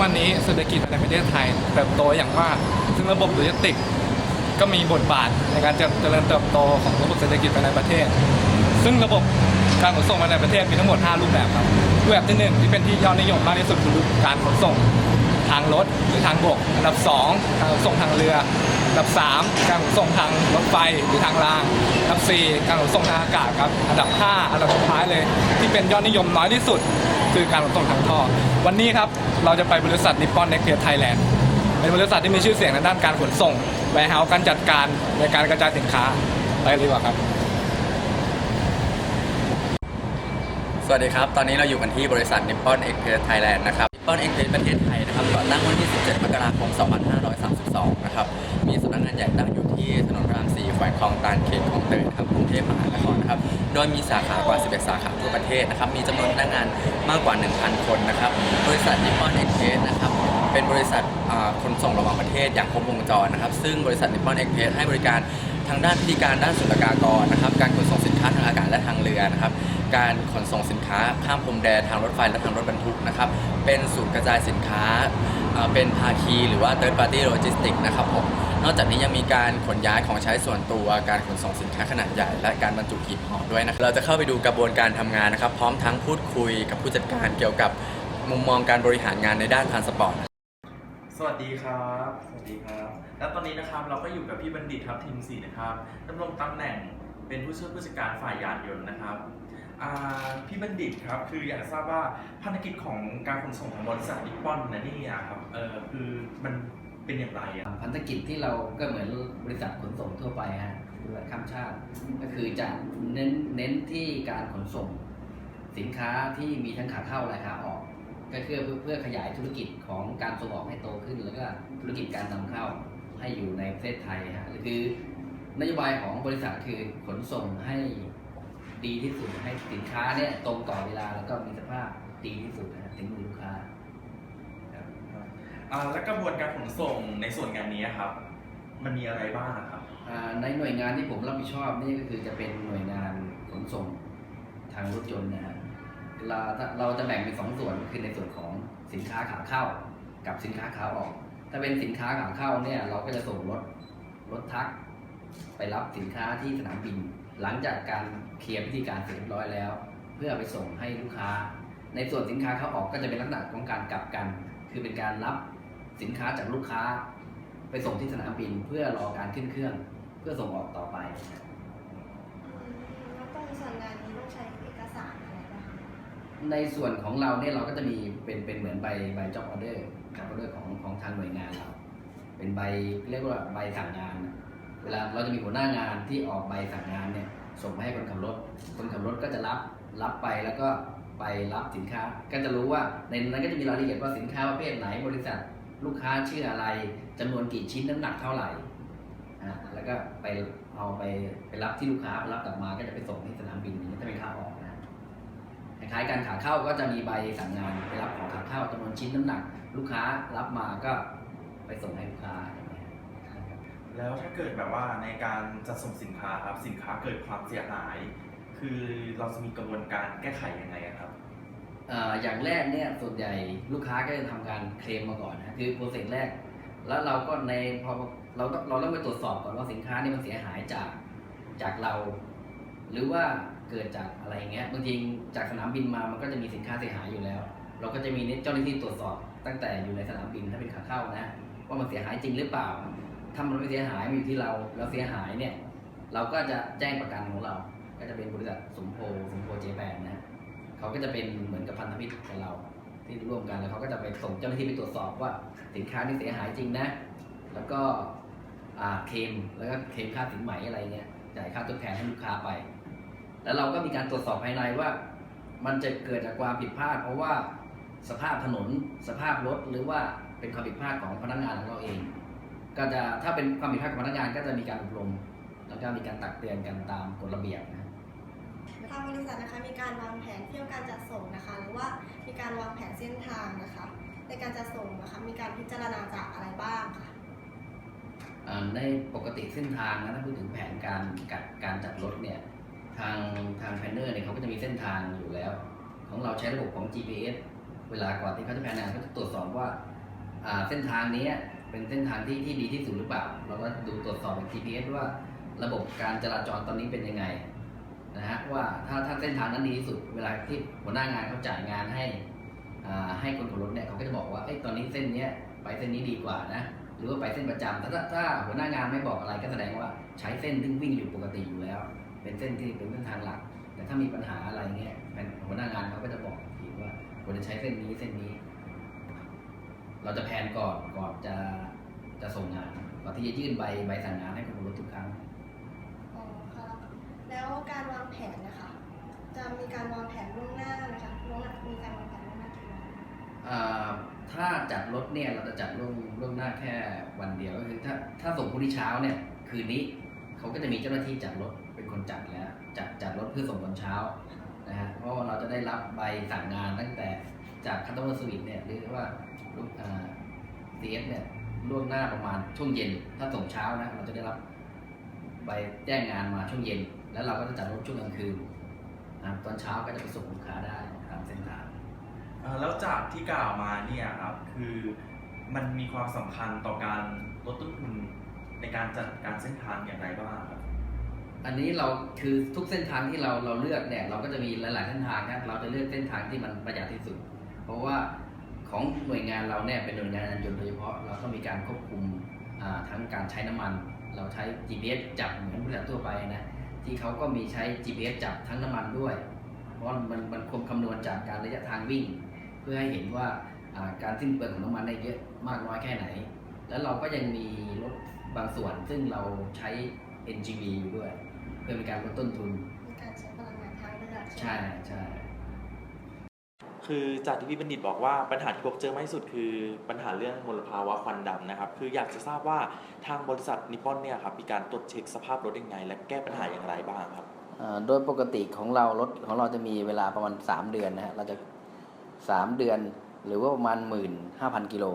วันนี้เศรษฐกิจในประเทศไทยเติบโตอย่างมาก ซึ่งระบบโลจิสติกส์ก็มีบทบาทในการเจริญเติบโตของระบบเศรษฐกิจภายในประเทศ ซึ่งระบบการขนส่งภายในประเทศมีทั้งหมด 5 รูปแบบครับรูปแบบที่หนึ่งที่เป็นที่ยอดนิยมมากที่สุดคือการขนส่ง ทางรถหรือทางบกอันดับ2การขนส่งทางเรืออันดับ 3 การขนส่งทางรถไฟหรือทางรางอันดับ 4 การขนส่งทางอากาศครับอันดับ 5 อันดับสุดท้ายเลย ที่เป็นยอดนิยมน้อยที่สุด คือการขนส่งทางท่อ วันนี้ครับเราจะไปบริษัทนิปปอนเน็กเ t ไทยแลนด์เป็นบริษัทที่มีชื่อเสียงในด้านการขนส่งแวร์เฮาส์การจัดการในการกระจายสินค้าไปเลยดีกว่าครับ วัสดีครับ ตอนนี้เราอยู่กันที่บริษัท Nippon Express Thailand นะครับ Nippon Express ประเทศไทยนะครับก่อตั้งวันที่ 17 มกราคม 2532 นะครับ มีสำนักงานใหญ่ตั้งอยู่ที่ถนนพระราม 4 แขวงคลองตานเขตคลองเตยนครับกรุงเทพมหานครนะครับ โดยมีสาขากว่า 11 สาขาทั่วประเทศนะครับ มีจำนวนพนักงานมากกว่า 1,000 คนนะครับ บริษัท Nippon Express นะครับเป็นบริษัทขนส่งระหว่างประเทศอย่างครบวงจรนะครับ ซึ่งบริษัท Nippon Express ให้บริการ ทางด้านพิธีการด้านศุลกากรนะครับ การขนส่งสินค้าทางอากาศและทางเรือนะครับ การขนส่งสินค้าข้ามพรมแดนทางรถไฟและทางรถบรรทุกนะครับ เป็นศูนย์กระจายสินค้า เป็นภาคีหรือว่า third party logistics นะครับผม นอกจากนี้ยังมีการขนย้ายของใช้ส่วนตัว การขนส่งสินค้าขนาดใหญ่ และการบรรจุหีบห่อด้วยนะครับเราจะเข้าไปดูกระบวนการทำงานนะครับ พร้อมทั้งพูดคุยกับผู้จัดการเกี่ยวกับมุมมองการบริหารงานในด้านทางสปอร์ต สวัสดีครับ สวัสดีครับ แล้วตอนนี้นะครับเราก็อยู่กับพี่บัณฑิตครับทีมสี่นะครับดำรงตำแหน่งเป็นผู้ช่วยผู้จัดการฝ่ายยานยนต์นะครับอ่าพี่บัณฑิตครับคืออยากทราบว่าภารกิจของการขนส่งของบริษัทนิปปอนนะนี่อะครับเออคือมันเป็นอย่างไรอะพันธกิจที่เราก็เหมือนบริษัทขนส่งทั่วไปฮะบริษัทข้ามชาติ ก็คือจะเน้นเน้นที่การขนส่ง สินค้าที่มีทั้งขาเข้าและขาออก ก็คือเพื่อเพื่อขยายธุรกิจของการส่งออกให้โตขึ้น แล้วก็ธุรกิจการนำเข้าให้อยู่ในประเทศไทยฮะคือนโยบายของบริษัทคือขนส่งให้ดีที่สุดให้สินค้าเนี่ยตรงต่อเวลาแล้วก็มีสภาพดีที่สุดนะถึงมือลูกค้าครับอ่าและกระบวนการขนส่งในส่วนงานนี้ครับ มันมีอะไรบ้างอะครับอ่าในหน่วยงานที่ผมรับผิดชอบนี่ก็คือจะเป็นหน่วยงานขนส่งทางรถยนต์นะฮะ เราเราจะแบ่งเป็นสองส่วนคือในส่วนของสินค้าขาเข้า กับสินค้าขาออก ถ้าเป็นสินค้าขาเข้าเนี่ยเราก็จะส่งรถรถทัก ไปรับสินค้าที่สนามบิน หลังจากการเคลียร์พิธีการเสร็จเรียบร้อยแล้ว เพื่อไปส่งให้ลูกค้า ในส่วนสินค้าเข้าออกก็จะเป็นลักษณะของการกลับกัน คือเป็นการรับสินค้าจากลูกค้า ไปส่งที่สนามบินเพื่อรอการขึ้นเครื่อง เพื่อส่งออกต่อไปแล้วตรงส่วนงานนี้ต้องใช้ ในส่วนของเราเนี่ยเราก็จะมีเป็นเป็นเหมือนใบใบ job order job order ของของทางหน่วยงานเรา เป็นใบเรียกว่าใบสั่งงาน เวลาเราจะมีหัวหน้างานที่ออกใบสั่งงานเนี่ยส่งไปให้คนขับรถ คนขับรถก็จะรับรับไปแล้วก็ไปรับสินค้า ก็จะรู้ว่าในนั้นก็จะมีรายละเอียดว่าสินค้าประเภทไหนบริษัทลูกค้าชื่ออะไรจำนวนกี่ชิ้นน้ำหนักเท่าไหร่อ่าแล้วก็ไปเอาไปไปรับที่ลูกค้าไปรับกลับมาก็จะไปส่งที่สนามบินนี้ถ้าเป็นค่าออก นะคล้ายๆการขาเข้าก็จะมีใบสั่งงานไปรับของขาเข้าจำนวนชิ้นน้ำหนัก ลูกค้ารับมาก็ไปส่งให้ลูกค้าอย่างเงี้ยนะครับแล้วถ้าเกิดแบบว่าในการจัดส่งสินค้าครับสินค้าเกิดความเสียหาย คือเราจะมีกระบวนการแก้ไขยังไงอะครับเอ่ออย่างแรกเนี่ยส่วนใหญ่ลูกค้าก็จะทำการเคลมมาก่อนนะคือโปรเซสแรก แล้วเราก็ในพอเราต้องเราต้องไปตรวจสอบก่อนว่าสินค้านี่มันเสียหายจากจากเรา หรือว่าเกิดจากอะไรเงี้ยบางทีจากสนามบินมามันก็จะมีสินค้าเสียหายอยู่แล้ว เราก็จะมีเจ้าหน้าที่ตรวจสอบ ตั้งแต่อยู่ในสนามบินถ้าเป็นขาเข้านะว่ามันเสียหายจริงหรือเปล่าถ้ามันไม่เสียหายมันอยู่ที่เราเราเสียหายเนี่ยเราก็จะแจ้งประกันของเรา ก็จะเป็นบริษัทสมโพสมโพเจแปนนะเขาก็จะเป็นเหมือนกับพันธมิตรกับเราที่ร่วมกันแล้วเขาก็จะไปส่งเจ้าหน้าที่ไปตรวจสอบว่าสินค้านี่เสียหายจริงนะ แล้วก็อ่าเคลมแล้วก็เคลมค่าสินไหมอะไรเงี้ยจ่ายค่าทดแทนให้ลูกค้าไป แล้วเราก็มีการตรวจสอบภายในว่า มันจะเกิดจากความผิดพลาด เพราะว่าสภาพถนนสภาพรถหรือว่าเป็นความผิดพลาดของพนักงานของเราเอง ก็จะถ้าเป็นความผิดพลาดของพนักงานก็จะมีการอบรม แล้วก็มีการตักเตือนกันตามกฎระเบียบนะทางบริษัทนะคะมีการวางแผนเที่ยวการจัดส่งนะคะ หรือว่ามีการวางแผนเส้นทางนะคะ ในการจัดส่งนะคะมีการพิจารณาจากอะไรบ้างคะอ่าในปกติเส้นทางนะถ้าพูดถึงแผนการการการจัดรถเนี่ย ทางทางแพนเนอร์เนี่ยเขาก็จะมีเส้นทางอยู่แล้ว ของเราใช้ระบบของ GPS เวลาก่อนที่เขาจะแผนงานเขาจะตรวจสอบว่าเส้นทางนี้เป็นเส้นทางที่ที่ดีที่สุดหรือเปล่า เราก็ดูตรวจสอบจาก GPS ว่าระบบการจราจรตอนนี้เป็นยังไงนะฮะว่าถ้าถ้าเส้นทางนั้นดีที่สุด เวลาที่หัวหน้างานเขาจ่ายงานให้อ่าให้คนขับรถเนี่ยเขาก็จะบอกว่าเอ้ตอนนี้เส้นเนี้ยไปเส้นนี้ดีกว่านะหรือว่าไปเส้นประจำถ้าถ้าหัวหน้างานไม่บอกอะไรก็แสดงว่าใช้เส้นที่วิ่งอยู่ปกติอยู่แล้ว เป็นเส้นที่เป็นเส้นทางหลัก แต่ถ้ามีปัญหาอะไรเงี้ยเป็นหัวหน้างานเขาก็จะบอกอีกทีว่าควรจะใช้เส้นนี้เส้นนี้ เราจะแพลนก่อนก่อนจะจะส่งงานก่อนที่จะยื่นใบใบสั่งงานให้คนขับรถทุกครั้งอ๋อค่ะแล้วการวางแผนนะคะ จะมีการวางแผนล่วงหน้านะคะล่วงหน้ามีการวางแผนล่วงหน้ากี่วันอ่าถ้าจัดรถเนี่ยเราจะจัดล่วงล่วงหน้าแค่วันเดียวก็คือถ้าถ้าส่งพรุ่งนี้เช้าเนี่ยคืนนี้เขาก็จะมีเจ้าหน้าที่จัดรถ เป็นคนจัดแล้วจัดจัดรถเพื่อส่งตอนเช้านะฮะเพราะว่าเราจะได้รับใบสั่งงานตั้งแต่จากคัตเตอร์สวิตเนี่ยหรือว่าลูกอ่า CS เนี่ยล่วงหน้าประมาณช่วงเย็น ถ้าส่งเช้านะเราจะได้รับใบแจ้งงานมาช่วงเย็น แล้วเราก็จะจัดรถช่วงกลางคืนนะตอนเช้าก็จะไปส่งลูกค้าได้ตามเส้นทางแล้วจากที่กล่าวมาเนี่ยครับคือมันมีความสำคัญต่อการลดต้นทุนในการจัดการเส้นทางอย่างไรบ้างครับ อันนี้เราคือทุกเส้นทางที่เราเราเลือกเนี่ยเราก็จะมีหลาย ๆ เส้นทางนะเราจะเลือกเส้นทางที่มันประหยัดที่สุด เพราะว่าของหน่วยงานเราเนี่ยเป็นหน่วยงานยานยนต์โดยเฉพาะเราต้องมีการควบคุมทั้งการใช้น้ำมัน เราใช้ GPS จับเหมือนบริษัททั่วไปนะที่เขาก็มีใช้ GPS จับทั้งน้ำมันด้วย เพราะมันมันควบคำนวณจากการระยะทางวิ่ง เพื่อให้เห็นว่าการสิ้นเปลืองของน้ำมันได้เยอะมากน้อยแค่ไหน แล้วเราก็ยังมีรถบางส่วนซึ่งเราใช้ NGV อยู่ด้วย พื่อเป็นการลดต้นทุนมีการใช้พลังงานทางเลือกใช่ไหมใช่คือจากที่พี่บัณฑิตบอกว่าปัญหาที่พบเจอมากที่สุดคือปัญหาเรื่องมลภาวะควันดำนะครับ คืออยากจะทราบว่าทางบริษัทนิปปอนเนี่ยครับมีการตรวจเช็คสภาพรถยังไง และแก้ปัญหาอย่างไรบ้างครับอ่าโดยปกติของเรารถของเราจะมีเวลาประมาณ 3 เดือนนะฮะเราจะ 3 เดือนหรือว่าประมาณ 15,000 กิโล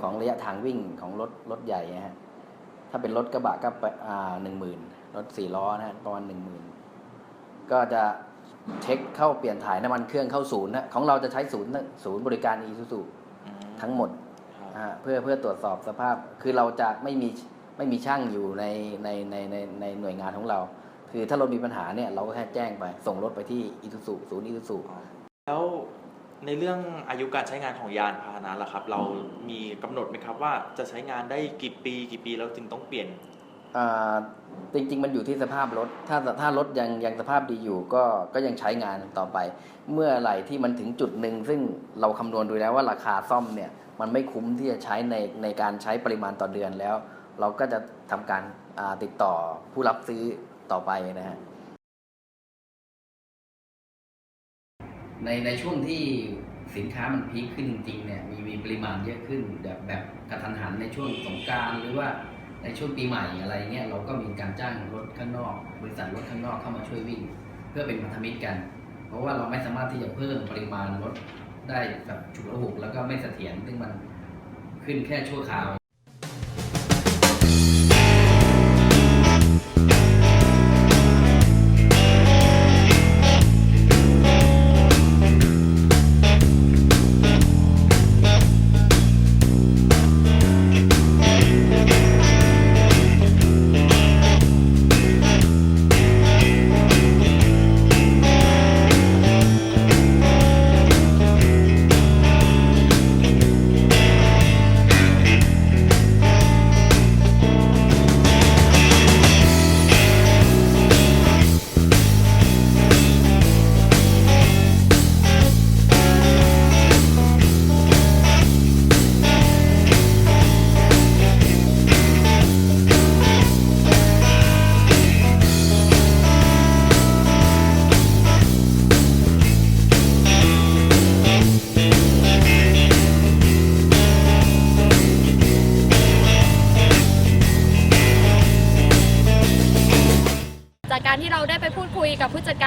ของระยะทางวิ่งของรถรถใหญ่นะฮะถ้าเป็นรถกระบะก็ไปอ่าหนึ่งหมื่น รถสี่ล้อนะฮะประมาณหนึ่งหมื่นก็จะเช็คเข้าเปลี่ยนถ่ายน้ำมันเครื่องเข้าศูนย์นะของเราจะใช้ศูนย์ศูนย์บริการอีซูซูทั้งหมดครับอ่าเพื่อเพื่อตรวจสอบสภาพ คือเราจะไม่มีไม่มีช่างอยู่ในในในในในหน่วยงานของเรา คือถ้ารถมีปัญหาเนี่ยเราก็แค่แจ้งไป ส่งรถไปที่อีซูซูศูนย์อีซูซูแล้วในเรื่องอายุการใช้งานของยานพาหนะล่ะครับ เรามีกำหนดไหมครับว่าจะใช้งานได้กี่ปี กี่ปีแล้วจึงต้องเปลี่ยนอ่า จริง ๆ มันอยู่ที่สภาพรถ ถ้าถ้ารถยังยังสภาพดีอยู่ ก็ก็ยังใช้งานต่อไป เมื่อไหร่ที่มันถึงจุดหนึ่งซึ่งเราคำนวณดูแล้วว่าราคาซ่อมเนี่ย มันไม่คุ้มที่จะใช้ในในการใช้ปริมาณต่อเดือนแล้ว เราก็จะทำการาติดต่อผู้รับซื้อต่อไปนะฮะในในช่วงที่สินค้ามันพีคขึ้นจริงๆเนี่ยมีมีปริมาณเยอะขึ้นแบบแบบกระทันหันในช่วงสงการหรือว่า ในช่วงปีใหม่อะไรเงี้ยเราก็มีการจ้างรถข้างนอก บริษัทรถข้างนอกเข้ามาช่วยวิ่ง เพื่อเป็นพันธมิตรกัน เพราะว่าเราไม่สามารถที่จะเพิ่มปริมาณรถได้แบบฉุกละหุกแล้วก็ไม่เสถียรซึ่งมันขึ้นแค่ชั่วคราว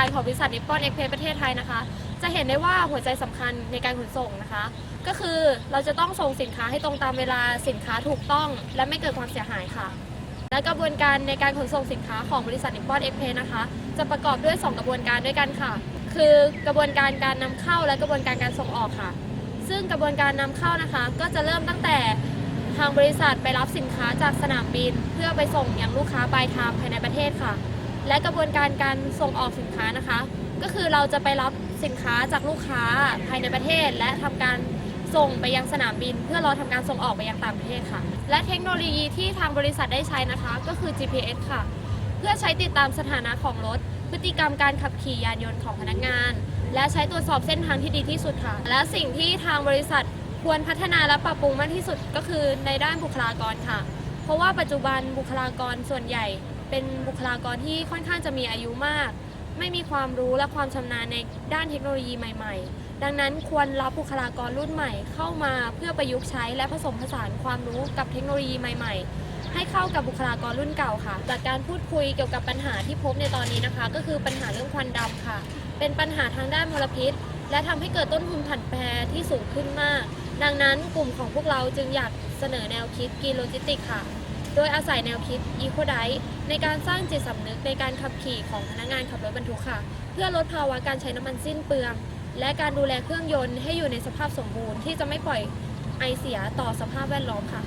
การของบริษัทนิปปอนเอ็กเพประเทศไทยนะคะ จะเห็นได้ว่าหัวใจสำคัญในการขนส่งนะคะ ก็คือเราจะต้องส่งสินค้าให้ตรงตามเวลาสินค้าถูกต้อง และไม่เกิดความเสียหายค่ะ และกระบวนการในการขนส่งสินค้าของบริษัทนิปปอนเอ็กเพนะคะ จะประกอบด้วย 2 กระบวนการด้วยกันค่ะ คือกระบวนการการนำเข้าและกระบวนการการส่งออกค่ะ ซึ่งกระบวนการนำเข้านะคะ ก็จะเริ่มตั้งแต่ทางบริษัทไปรับสินค้าจากสนามบิน เพื่อไปส่งยังลูกค้าปลายทางภายในประเทศค่ะ และกระบวนการการส่งออกสินค้านะคะ ก็คือเราจะไปรับสินค้าจากลูกค้าภายในประเทศ และทำการส่งไปยังสนามบิน เพื่อรอทำการส่งออกไปยังต่างประเทศค่ะ และเทคโนโลยีที่ทางบริษัทได้ใช้นะคะ ก็คือ GPS ค่ะ เพื่อใช้ติดตามสถานะของรถ พฤติกรรมการขับขี่ยานยนต์ของพนักงาน และใช้ตรวจสอบเส้นทางที่ดีที่สุดค่ะ และสิ่งที่ทางบริษัทควรพัฒนาและปรับปรุงมากที่สุดก็คือในด้านบุคลากรค่ะ เพราะว่าปัจจุบันบุคลากรส่วนใหญ่ เป็นบุคลากรที่ค่อนข้างจะมีอายุมาก ไม่มีความรู้และความชำนาญในด้านเทคโนโลยีใหม่ๆ ดังนั้นควรรับบุคลากรรุ่นใหม่ เข้ามาเพื่อประยุกต์ใช้และผสมผสานความรู้กับเทคโนโลยีใหม่ ๆ ให้เข้ากับบุคลากรรุ่นเก่าค่ะ จากการพูดคุยเกี่ยวกับปัญหาที่พบในตอนนี้นะคะ ก็คือปัญหาเรื่องควันดำค่ะ เป็นปัญหาทางด้านมลพิษ และทำให้เกิดต้นทุนผันแปรที่สูงขึ้นมาก ดังนั้นกลุ่มของพวกเราจึงอยากเสนอแนวคิดกีโลจิติกค่ะ โดยอาศัยแนวคิด e c o d i ในการสร้างจิตสำนึกในการขับขี่ของพนักงานขับรถบรรทุกค่ะ เพื่อลดภาวะการใช้น้ำมันสิ้นเปลือง และการดูแลเครื่องยนต์ให้อยู่ในสภาพสมบูรณ์ที่จะไม่ปล่อยไอเสียต่อสภาพแวดล้อมค่ะ